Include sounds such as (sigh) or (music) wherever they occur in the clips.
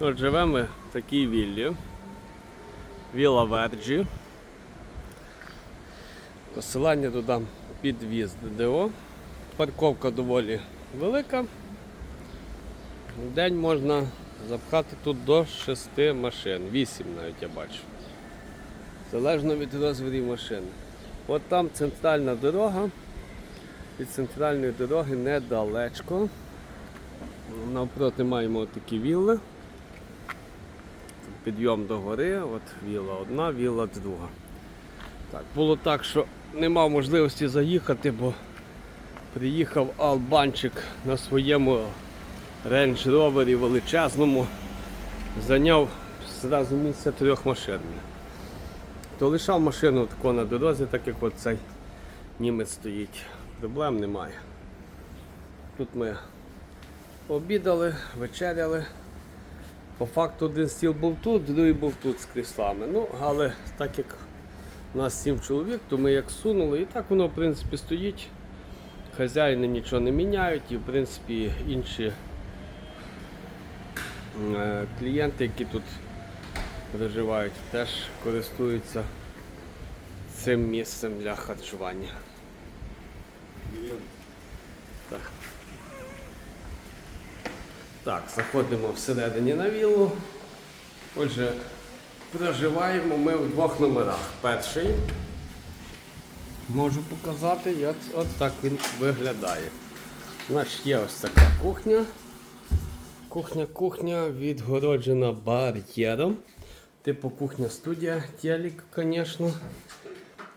От живемо ми в такій віллі. Віла Верджі. Посилання додам під в'їзд ДО. Парковка доволі велика. В день можна запхати тут до 6 машин, 8 навіть я бачу. Залежно від розмірів машини. От там центральна дорога. Від центральної дороги недалечко. Навпроти маємо такі вілли. Підйом до гори, от вілла одна, вілла друга. Так, було так, що не мав можливості заїхати, бо приїхав Албанчик на своєму Range Rover величезному, зайняв зразу місце трьох машин. То лишав машину тако на дорозі, так як цей німець стоїть. Проблем немає. Тут ми обідали, вечеряли. По факту один стіл був тут, другий був тут з кріслами. Ну, але так як у нас сім чоловік, то ми як сунули, і так воно в принципі стоїть. Хазяїни нічого не міняють, і в принципі інші е, клієнти, які тут проживають, теж користуються цим місцем для харчування. Так. Так, заходимо всередині на віллу. Отже, проживаємо ми в двох номерах. Перший можу показати, як от так він виглядає. Значить, є ось така кухня. Кухня, кухня відгороджена бар'єром. Типу кухня студія, телек, звісно.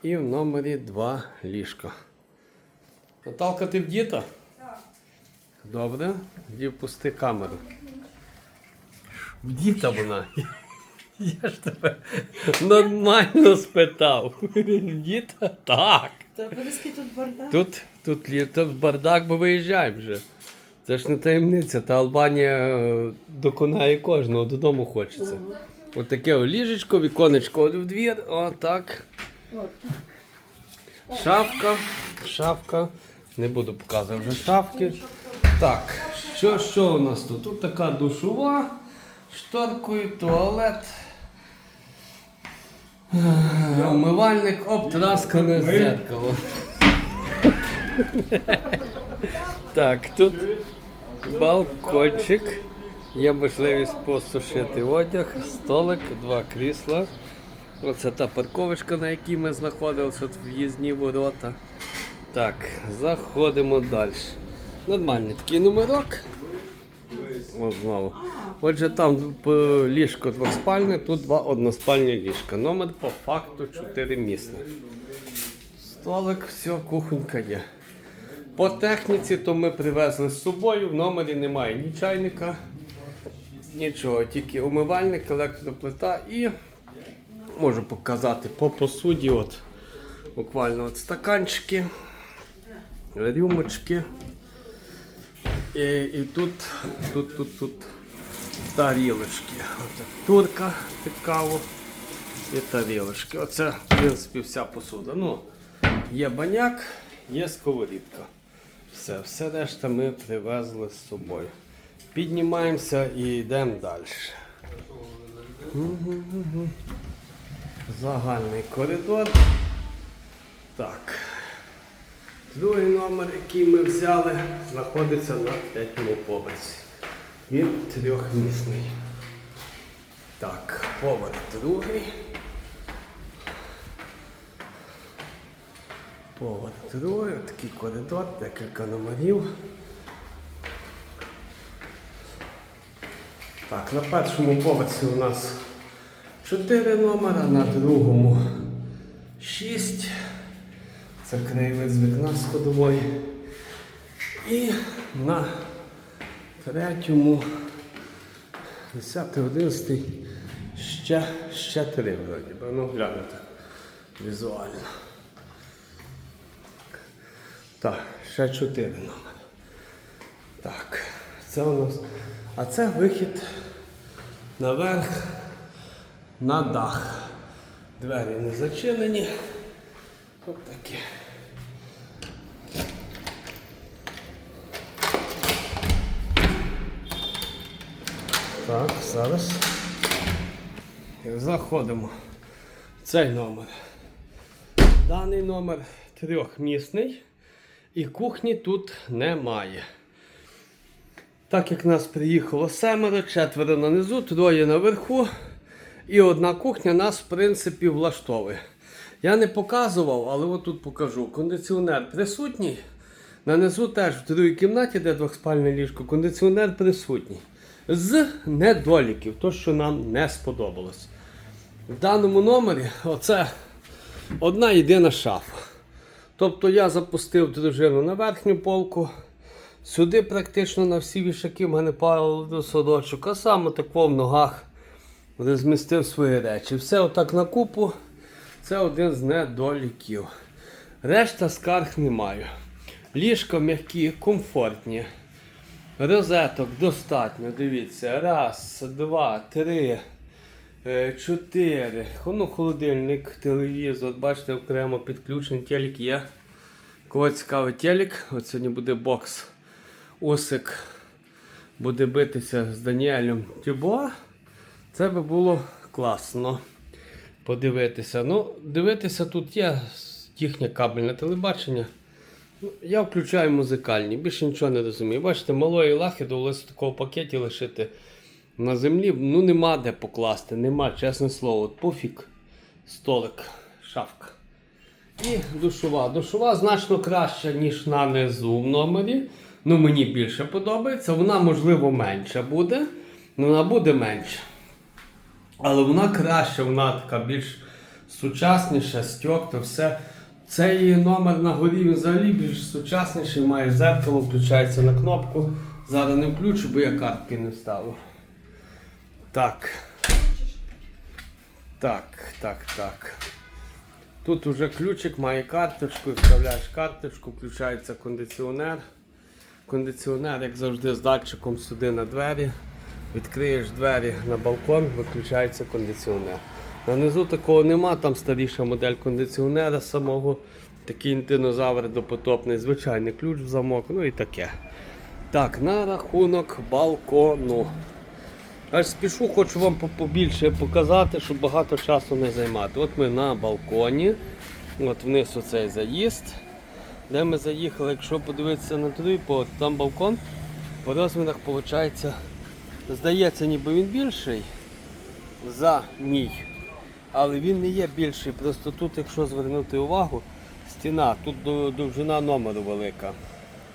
І в номері два ліжка. Наталка, ти вдіта? Добре, тоді впусти камеру. Вдіта вона. (laughs) Я ж тебе нормально спитав. (laughs) Вдіта? Так. Та тут бардак. Тут, тут, тут бардак, бо виїжджаємо вже. Це ж не таємниця, та Албанія е, доконає кожного, додому хочеться. Отаке о ліжечко, віконечко в двір, отак. Шафка, шафка. Не буду показувати вже шафки. Так, що, що у нас тут? Тут така душова, шторкою, туалет. Е, Умивальник, обтраскане зеркало. Так, тут балкончик. Є можливість посушити одяг, столик, два крісла. Оце та парковочка, на якій ми знаходилися, от в'їзні ворота. Так, заходимо далі. Нормальний такий номерок. От знову. Отже, там ліжко двоспальне, тут два односпальні ліжка. Номер по факту 4 місних. Столик, все, кухонька є. По техніці то ми привезли з собою, в номері немає ні чайника, нічого, тільки умивальник, електроплита і можу показати по посуді, от буквально от стаканчики, рюмочки. І, і тут, тут, тут, тут тарілочки. Турка під каву і тарілочки. Оце, в принципі, вся посуда. Ну, є баняк, є сковорідка. Все, все решта ми привезли з собою. Піднімаємося і йдемо далі. Загальний коридор. Так. Другий номер, який ми взяли, знаходиться на третьому поверсі. Він трьохмісний. Так, поверх другий. Поверх другий, такий коридор, декілька номерів. Так, на першому поверсі у нас 4 номера, на другому 6. Це краєвид з вікна сходової. І на третьому, 10, 11, ще, ще три вроді. би. Ну, глянете візуально. Так, ще чотири номери. Так, це у нас. А це вихід наверх на дах. Двері не зачинені. Ось такі. Так, зараз. Заходимо. в Цей номер. Даний номер трьохмісний і кухні тут немає. Так як нас приїхало семеро, четверо нанизу, троє наверху. І одна кухня нас, в принципі, влаштовує. Я не показував, але от тут покажу. Кондиціонер присутній. Нанизу теж в другій кімнаті, де двохспальне ліжко, кондиціонер присутній. З недоліків, то, що нам не сподобалось. В даному номері оце одна єдина шафа. Тобто я запустив дружину на верхню полку. Сюди практично на всі вішаки в мене падав садочок, а саме тако в ногах розмістив свої речі. Все отак на купу. Це один з недоліків. Решта скарг немає. Ліжка м'які, комфортні. Розеток достатньо. Дивіться. Раз, два, три, е, чотири. Ну, холодильник, телевізор, бачите, окремо підключений, телек є. Кого цікавий телек, от сьогодні буде бокс. Усик буде битися з Даніелем Тюбо. Це би було класно подивитися. Ну, дивитися тут є їхнє кабельне телебачення. Ну, Я включаю музикальні, більше нічого не розумію. Бачите, малої лахи довелося в такому пакеті лишити на землі. Ну нема де покласти, нема, чесне слово. От Пуфік, столик, шафка. І душова. Душова значно краща, ніж на низу в номері. Ну, мені більше подобається. Вона, можливо, менша буде. але Вона буде менша. Але вона краща, вона така більш сучасніша, стьокта, все. Цей номер на горі він взагалі більш сучасніший, має зеркало, включається на кнопку. Зараз не включу, бо я картки не вставив. Так. Так, так, так. Тут вже ключик має карточку, вставляєш карточку, включається кондиціонер. Кондиціонер, як завжди, з датчиком сюди на двері. Відкриєш двері на балкон, виключається кондиціонер. Нанизу такого нема, там старіша модель кондиціонера самого. Такий динозавр допотопний, звичайний ключ в замок, ну і таке. Так, на рахунок балкону. Аж спішу, хочу вам по- побільше показати, щоб багато часу не займати. От ми на балконі. От вниз оцей заїзд. Де ми заїхали, якщо подивитися на поверх, там балкон. По розмірах виходить, здається, ніби він більший за мій. Але він не є більший. Просто тут, якщо звернути увагу, стіна, тут довжина номеру велика.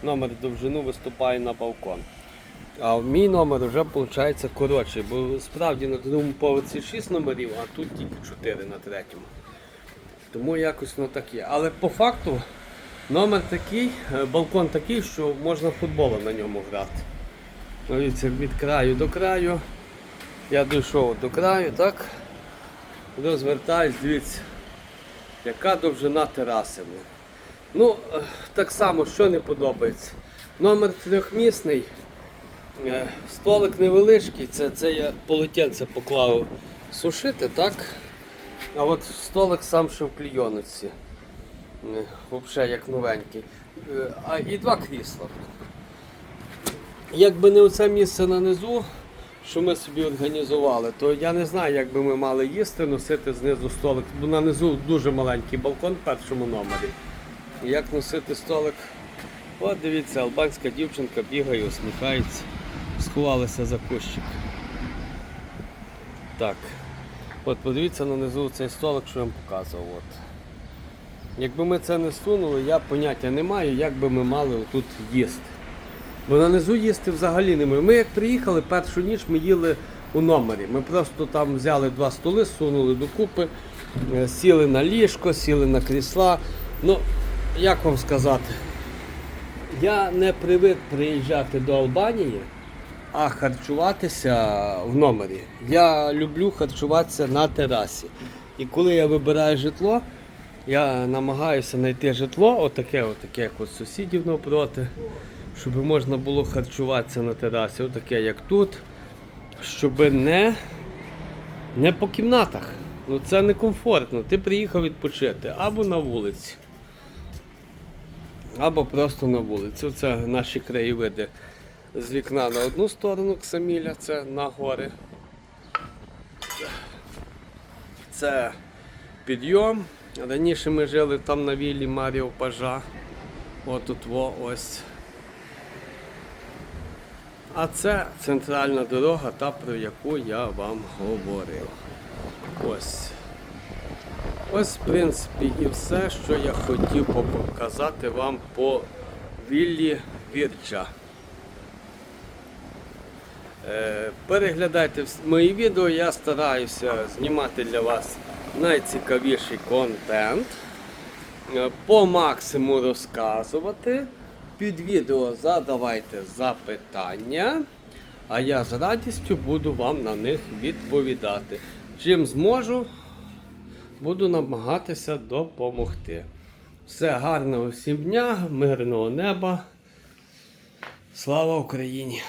Номер довжину виступає на балкон. А мій номер вже виходить коротший, бо справді на другому поверсі 6 номерів, а тут тільки 4 на третьому. Тому якось воно так. Але по факту номер такий, е, балкон такий, що можна футболом на ньому грати. Дивіться, від краю до краю. Я дійшов до краю, так? Розвертаюсь, дивіться, яка довжина тераси. Ну, е, так само, що не подобається. Номер трьохмісний. Е, Столик невеличкий, це, це я полотенце поклав сушити, так? А от столик сам ще в клійоночці. Е, Взагалі як новенький. А і два крісла. Якби не оце місце на низу, що ми собі організували, то я не знаю, як би ми мали їсти, носити знизу столик. Бо на низу дуже маленький балкон в першому номері. Як носити столик? От дивіться, албанська дівчинка бігає, усміхається, сховалася за кущик. Так. От подивіться на низу цей столик, що я вам показував. От. Якби ми це не сунули, я поняття не маю, як би ми мали тут їсти. Бо на низу їсти взагалі не можемо. Ми як приїхали, першу ніч ми їли у номері. Ми просто там взяли два столи, сунули докупи, е, сіли на ліжко, сіли на крісла. Ну, як вам сказати, я не привик приїжджати до Албанії, а харчуватися в номері. Я люблю харчуватися на терасі. І коли я вибираю житло, я намагаюся знайти житло, отаке, отаке, як от сусідів навпроти, щоб можна було харчуватися на терасі, отаке, як тут, щоб не, не по кімнатах. Ну це не комфортно. Ти приїхав відпочити або на вулиці, або просто на вулиці. Це наші краєвиди з вікна на одну сторону Ксаміля, це на гори. Це підйом. Раніше ми жили там на віллі Маріо Пажа. Отут во ось. А це центральна дорога, та про яку я вам говорив. Ось. Ось, в принципі, і все, що я хотів показати вам по віллі Вірча. Е, Переглядайте мої відео, я стараюся знімати для вас найцікавіший контент, Е, по максимуму розказувати. Під відео задавайте запитання, а я з радістю буду вам на них відповідати. Чим зможу, буду намагатися допомогти. Все гарного всім дня, мирного неба. Слава Україні!